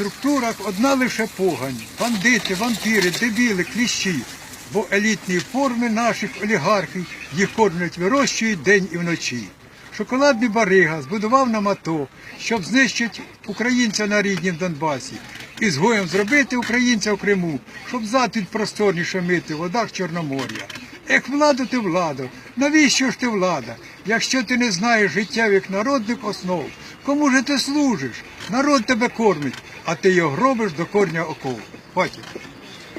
структурах одна лише погань. Бандити, вампіри, дебіли, кліщі. Бо елітні форми наших олігархів їх кормлять, вирощують день і вночі. Шоколадний барига збудував нам АТО, щоб знищити українця на ріднім Донбасі. І згоєм зробити українця в Криму, щоб затід просторніше мити в водах Чорномор'я. Ех, владу ти владу, навіщо ж ти влада, якщо ти не знаєш життєвих народних основ? Кому же ти служиш? Народ тебе кормить, а ти його гробиш до корня оков. Хватит.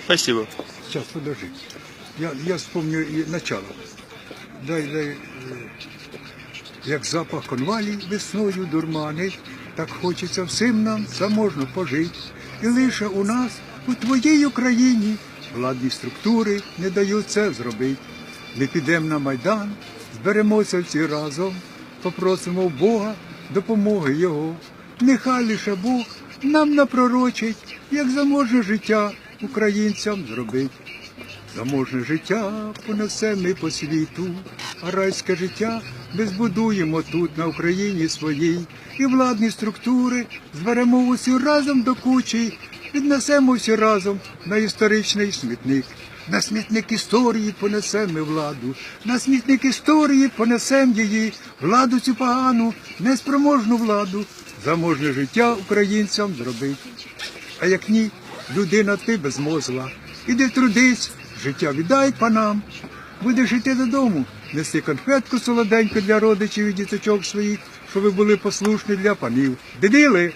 Спасибо. Сейчас, подожди. Я, я вспомню і начало. Дай, дай, е, як запах конвалій весною дурманить, так хочеться всім нам заможно пожити. І лише у нас, у твоїй Україні, владні структури не дають це зробити. Ми підемо на Майдан, зберемося всі разом, попросимо в Бога допомоги Його. Нехай лише Бог нам напророчить, як заможне життя українцям зробить. Заможне життя понесе ми по світу, а райське життя ми збудуємо тут, на Україні своїй, і владні структури зберемо усі разом до кучі, віднесемо всі разом на історичний смітник. На смітник історії понесемо ми владу, на смітник історії понесемо її, владу цю погану, неспроможну владу, заможне життя українцям зробить. А як ні, людина ти безмозла. Іди трудись, життя віддай панам. Будеш йти додому, неси конфетку солоденьку для родичів і діточок своїх, щоб ви були послушні для панів. Дебіли!